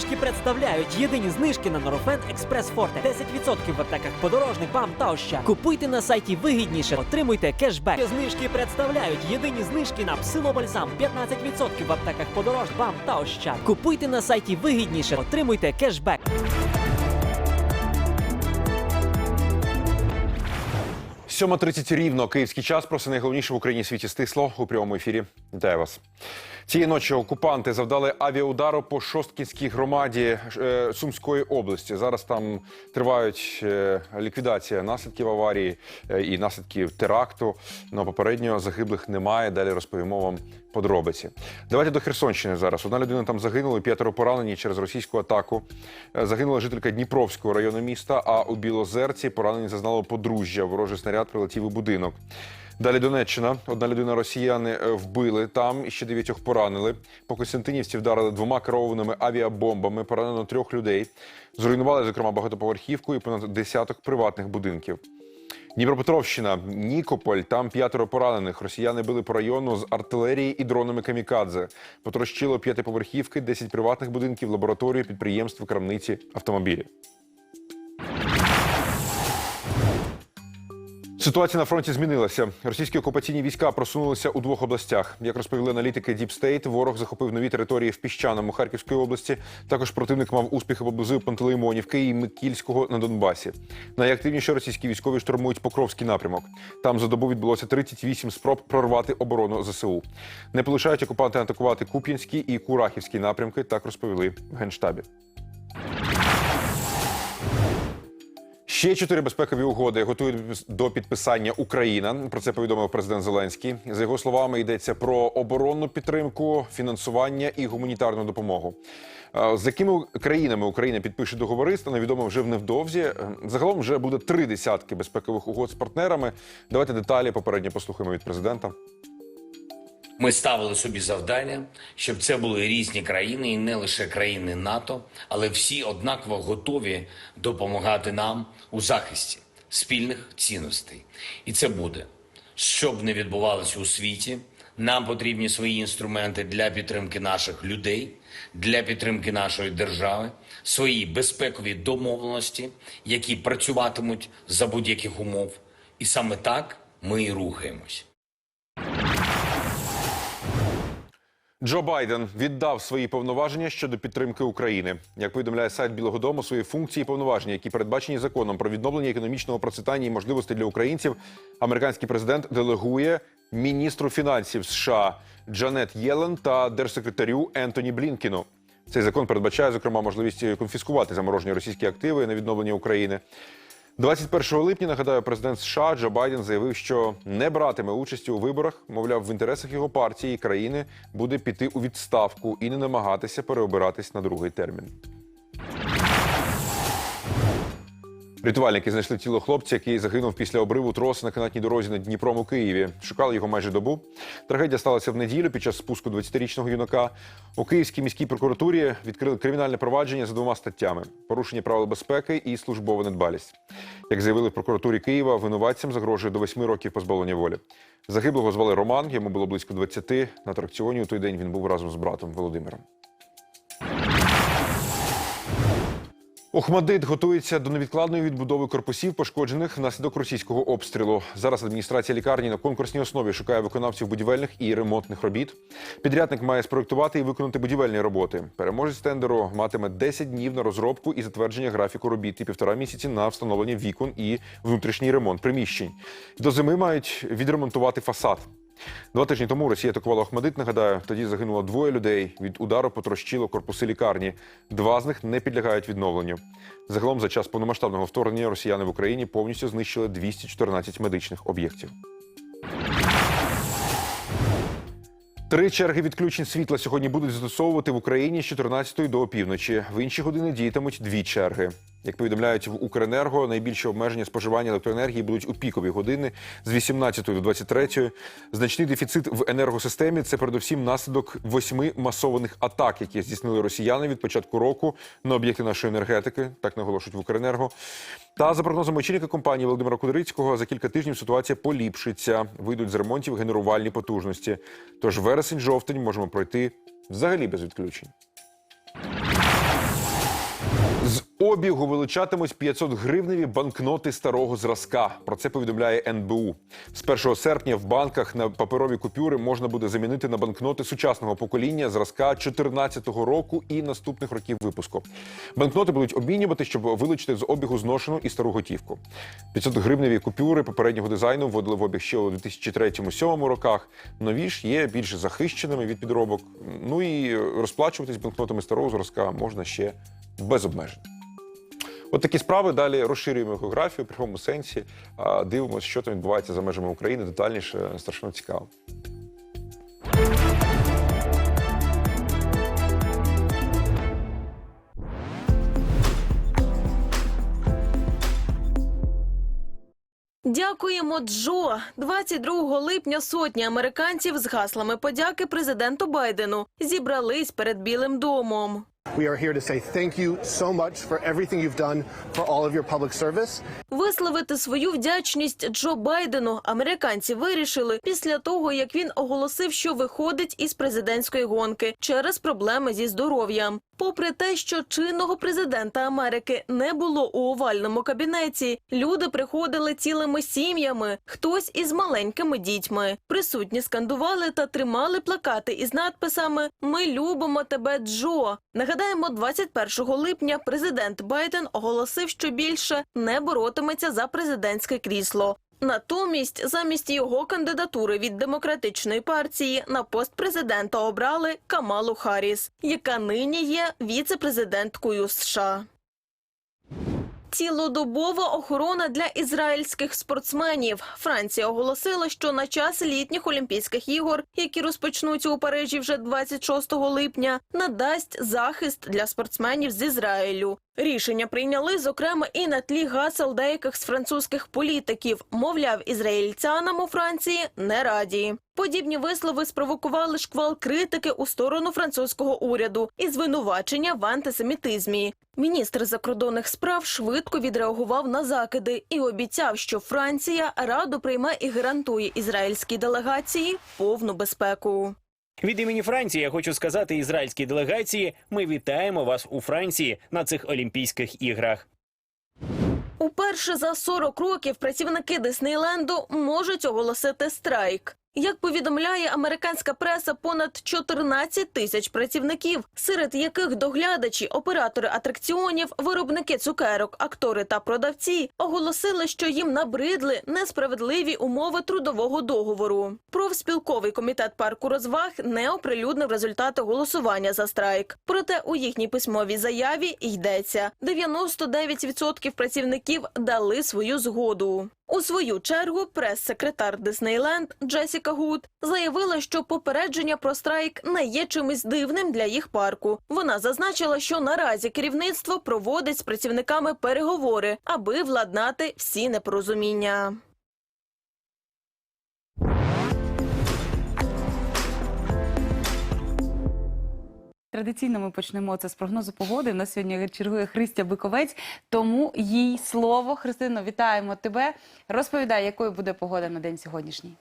знижки представляють єдині знижки на Норофен Експрес Форте. 10% в аптеках подорожник, вам та ще Купуйте на сайті вигідніше, отримуйте кешбек. Знижки представляють єдині знижки на псилобальзам. 15% в аптеках подорож вам та ще Купуйте на сайті вигідніше, отримуйте кешбек. Сьома 30 рівно київський час. Про все найголовніше в Україні світі стисло у прямому ефірі. Вітаю вас. Цієї ночі окупанти завдали авіаудару по Шосткінській громаді е, Сумської області. Зараз там тривають е, ліквідація наслідків аварії е, і наслідків теракту. Но попередньо загиблих немає. Далі розповімо вам подробиці. Давайте до Херсонщини зараз. Одна людина там загинула, п'ятеро поранені через російську атаку. Е, Загинула жителька Дніпровського району міста. А у Білозерці поранені зазнало подружжя. Ворожий снаряд прилетів у будинок. Далі Донеччина. Одна людина росіяни е, вбили там, і ще дев'ятьох поранили. По Костянтинівці вдарили двома керованими авіабомбами. Поранено трьох людей. Зруйнували, зокрема, багатоповерхівку і понад десяток приватних будинків. Дніпропетровщина, Нікополь, там п'ятеро поранених. Росіяни били по району з артилерії і дронами камікадзе. Потрощило п'ятиповерхівки, 10 приватних будинків, лабораторію, підприємств, крамниці, автомобілі. Ситуація на фронті змінилася. Російські окупаційні війська просунулися у двох областях. Як розповіли аналітики State, ворог захопив нові території в Піщаному Харківської області. Також противник мав успіхи поблизу Пантелеймонівки і Микільського на Донбасі. Найактивніше російські військові штурмують Покровський напрямок. Там за добу відбулося 38 спроб прорвати оборону ЗСУ. Не полишають окупанти атакувати Куп'янський і Курахівський напрямки. Так розповіли в генштабі. Ще чотири безпекові угоди готують до підписання Україна. Про це повідомив президент Зеленський. За його словами, йдеться про оборонну підтримку, фінансування і гуманітарну допомогу. Е, З якими країнами Україна підпише договори, стане відомо вже в невдовзі. Е, Загалом вже буде три десятки безпекових угод з партнерами. Давайте деталі попередньо послухаємо від президента. Ми ставили собі завдання, щоб це були різні країни, і не лише країни НАТО, але всі однаково готові допомагати нам у захисті спільних цінностей. І це буде. Що б не відбувалося у світі, нам потрібні свої інструменти для підтримки наших людей, для підтримки нашої держави, свої безпекові домовленості, які працюватимуть за будь-яких умов. І саме так ми і рухаємось. Джо Байден віддав свої повноваження щодо підтримки України. Як повідомляє сайт Білого Дому, свої функції і повноваження, які передбачені законом про відновлення економічного процвітання і можливостей для українців, американський президент делегує міністру фінансів США Джанет Єлен та держсекретарю Ентоні Блінкіну. Цей закон передбачає зокрема можливість конфіскувати заморожені російські активи на відновлення України. 21 липня, нагадаю, президент США Джо Байден заявив, що не братиме участі у виборах. Мовляв, в інтересах його партії і країни буде піти у відставку і не намагатися переобиратись на другий термін. Рятувальники знайшли тіло хлопця, який загинув після обриву троси на канатній дорозі над Дніпром у Києві. Шукали його майже добу. Трагедія сталася в неділю під час спуску 20-річного юнака. У Київській міській прокуратурі відкрили кримінальне провадження за двома статтями: порушення правил безпеки і службова недбалість. Як заявили в прокуратурі Києва, винуватцям загрожує до восьми років позбавлення волі. Загиблого звали Роман, йому було близько 20. На атракціоні у той день він був разом з братом Володимиром. Охмадит готується до невідкладної відбудови корпусів, пошкоджених внаслідок російського обстрілу. Зараз адміністрація лікарні на конкурсній основі шукає виконавців будівельних і ремонтних робіт. Підрядник має спроектувати і виконати будівельні роботи. Переможець тендеру матиме 10 днів на розробку і затвердження графіку робіт і півтора місяці на встановлення вікон і внутрішній ремонт приміщень. До зими мають відремонтувати фасад. Два тижні тому Росія атакувала Охмадит. Нагадаю, тоді загинуло двоє людей. Від удару потрощило корпуси лікарні. Два з них не підлягають відновленню. Загалом за час повномасштабного вторгнення росіяни в Україні повністю знищили 214 медичних об'єктів. Три черги відключень світла сьогодні будуть застосовувати в Україні з 14 до опівночі. В інші години діятимуть дві черги. Як повідомляють в Укренерго, найбільше обмеження споживання електроенергії будуть у пікові години з 18 до 23. Значний дефіцит в енергосистемі це передусім наслідок восьми масованих атак, які здійснили росіяни від початку року на об'єкти нашої енергетики. Так наголошують в Укренерго. Та за прогнозом очільника компанії Володимира Кудрицького, за кілька тижнів ситуація поліпшиться. Вийдуть з ремонтів генерувальні потужності. Тож вересень-жовтень можемо пройти взагалі без відключень. Обігу вилучатимуть 500 гривневі банкноти старого зразка. Про це повідомляє НБУ. З 1 серпня в банках на паперові купюри можна буде замінити на банкноти сучасного покоління зразка 2014 року і наступних років випуску. Банкноти будуть обмінювати, щоб вилучити з обігу зношену і стару готівку. 500 гривневі купюри попереднього дизайну вводили в обіг ще у 2003-2007 роках. Нові ж є більш захищеними від підробок. Ну і розплачуватись банкнотами старого зразка можна ще без обмежень. От такі справи далі розширюємо географію в прямому сенсі, дивимося, що там відбувається за межами України детальніше, страшно цікаво. Дякуємо, Джо. 22 липня сотні американців з гаслами подяки президенту Байдену зібрались перед Білим домом. We are here to say thank you so much for everything you've done for all of your public service. Висловити свою вдячність Джо Байдену американці вирішили після того, як він оголосив, що виходить із президентської гонки через проблеми зі здоров'ям. Попри те, що чинного президента Америки не було у овальному кабінеті, люди приходили цілими сім'ями, хтось із маленькими дітьми. Присутні скандували та тримали плакати із надписами Ми любимо тебе, Джо. Нагадаємо, 21 липня президент Байден оголосив, що більше не боротиметься за президентське крісло. Натомість, замість його кандидатури від демократичної партії на пост президента обрали Камалу Харріс, яка нині є віце-президенткою США. Цілодобова охорона для ізраїльських спортсменів. Франція оголосила, що на час літніх Олімпійських ігор, які розпочнуться у Парижі вже 26 липня, надасть захист для спортсменів з Ізраїлю. Рішення прийняли, зокрема, і на тлі гасел деяких з французьких політиків. Мовляв, ізраїльцянам у Франції не раді. Подібні вислови спровокували шквал критики у сторону французького уряду і звинувачення в антисемітизмі. Міністр закордонних справ швидко відреагував на закиди і обіцяв, що Франція радо прийме і гарантує ізраїльській делегації повну безпеку. Від імені Франції я хочу сказати ізраїльській делегації: ми вітаємо вас у Франції на цих Олімпійських іграх. Уперше за 40 років працівники Диснейленду можуть оголосити страйк. Як повідомляє американська преса, понад 14 тисяч працівників, серед яких доглядачі, оператори атракціонів, виробники цукерок, актори та продавці, оголосили, що їм набридли несправедливі умови трудового договору. Профспілковий комітет парку розваг не оприлюднив результати голосування за страйк. Проте у їхній письмовій заяві йдеться: 99% працівників дали свою згоду. У свою чергу прес-секретар Диснейленд Джесіка Гуд заявила, що попередження про страйк не є чимось дивним для їх парку. Вона зазначила, що наразі керівництво проводить з працівниками переговори, аби владнати всі непорозуміння. Традиційно ми почнемо це з прогнозу погоди. У нас сьогодні чергує Христя Биковець, тому їй слово. Христино, вітаємо тебе. Розповідай, якою буде погода на день сьогоднішній.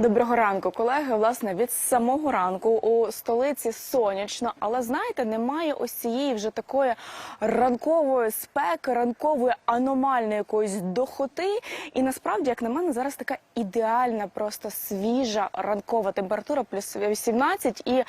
Доброго ранку, колеги. Власне, від самого ранку у столиці сонячно, але знаєте, немає ось цієї вже такої ранкової спеки, ранкової аномальної якоїсь дохоти. І насправді, як на мене, зараз така ідеальна, просто свіжа ранкова температура, плюс 18. І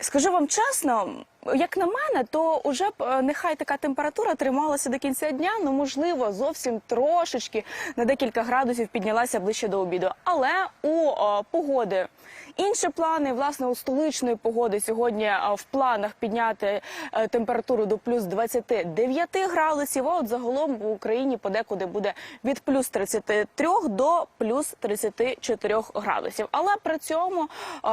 скажу вам чесно. Як на мене, то уже б е, нехай така температура трималася до кінця дня, ну можливо, зовсім трошечки на декілька градусів піднялася ближче до обіду. Але у е, погоди інші плани, власне, у столичної погоди сьогодні е, в планах підняти е, температуру до плюс 29 градусів. А от загалом в Україні подекуди буде від плюс 33 до плюс 34 градусів. Але при цьому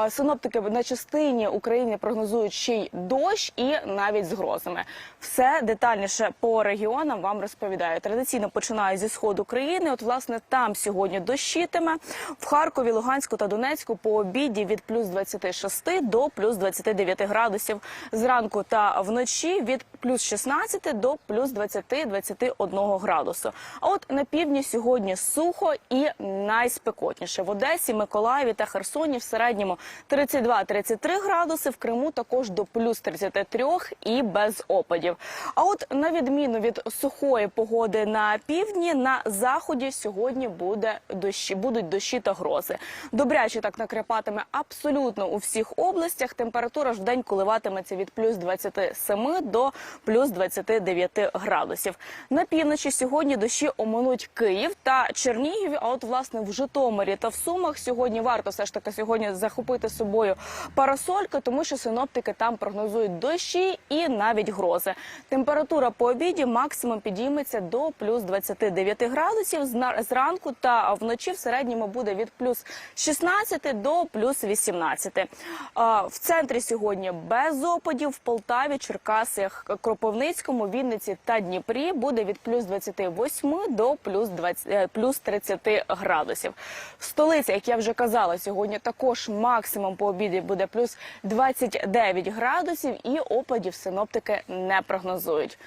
синоптики на частині України прогнозують ще й дощ і навіть з грозами. Все детальніше по регіонам вам розповідаю. Традиційно починаю зі сходу країни. От власне там сьогодні дощитиме в Харкові, Луганську та Донецьку по обіді від плюс 26 до плюс 29 градусів. Зранку та вночі від плюс 16 до плюс 20-21 градусу. А от на півдні сьогодні сухо і найспекотніше. В Одесі, Миколаєві та Херсоні в середньому 32-33 градуси, в Криму також до плюс 33 і без опадів. А от на відміну від сухої погоди на півдні, на заході сьогодні буде дощі, будуть дощі та грози. Добряче так накрипатиме абсолютно у всіх областях. Температура ж в день коливатиметься від плюс 27 до плюс 29 градусів. На півночі сьогодні дощі оминуть Київ та Чернігів. А от власне в Житомирі та в Сумах сьогодні варто все ж таки сьогодні захопити з собою парасольки, тому що синоптики там прогнозують дощі і навіть грози. Температура по обіді максимум підійметься до плюс 29 градусів зранку та вночі в середньому буде від плюс 16 до плюс 18. В центрі сьогодні без опадів в Полтаві, Черкасах, Кропивницькому, Вінниці та Дніпрі буде від плюс 28 до плюс 20, е, плюс 30 градусів. В столиці, як я вже казала, сьогодні також максимум по обіді буде плюс 29 градусів і опадів синоптики не прогнозують.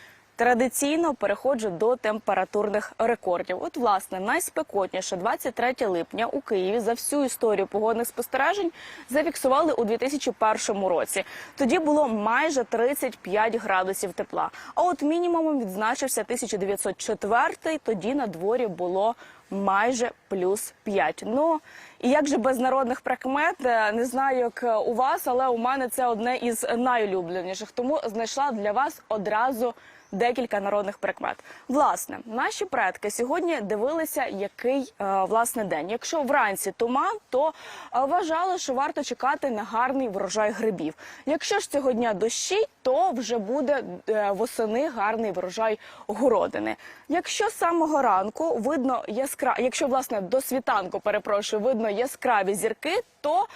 Традиційно переходжу до температурних рекордів. От, власне, найспекотніше 23 липня у Києві за всю історію погодних спостережень зафіксували у 2001 році. Тоді було майже 35 градусів тепла. А от мінімумом відзначився 1904, Тоді на дворі було майже плюс 5. Ну і як же без народних прикмет, Е, не знаю, як у вас, але у мене це одне із найулюбленіших. Тому знайшла для вас одразу декілька народних прикмет. Власне, наші предки сьогодні дивилися, який е, власне день. Якщо вранці туман, то е, вважали, що варто чекати на гарний врожай грибів. Якщо ж цього дня дощі, то вже буде е, восени гарний врожай городини. Якщо з самого ранку видно яскра, якщо власне до світанку перепрошую, видно яскраві зірки, то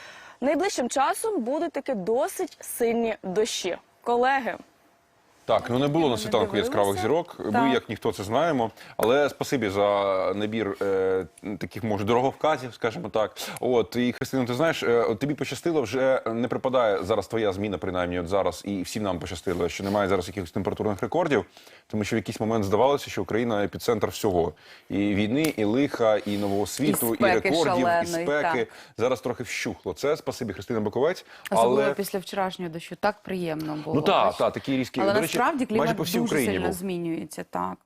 найближчим часом будуть таки досить сильні дощі. Колеги. Так, ну не було на світанку яскравих зірок. Ми, як ніхто, це знаємо. Але спасибі за набір е, таких, може, дороговказів, скажімо так. От і Христина, ти знаєш, е, тобі пощастило, вже не припадає зараз твоя зміна, принаймні, от зараз, і всім нам пощастило, що немає зараз якихось температурних рекордів, тому що в якийсь момент здавалося, що Україна епіцентр всього і війни, і лиха, і нового світу, і, спеки рекордів, і спеки. так. Зараз трохи вщухло. Це спасибі Христина Боковець. Особливо але після вчорашнього дощу. Так приємно було. ну так, так, такі різкі Але до речі, насправді клімат дуже сильно змінюється. Так.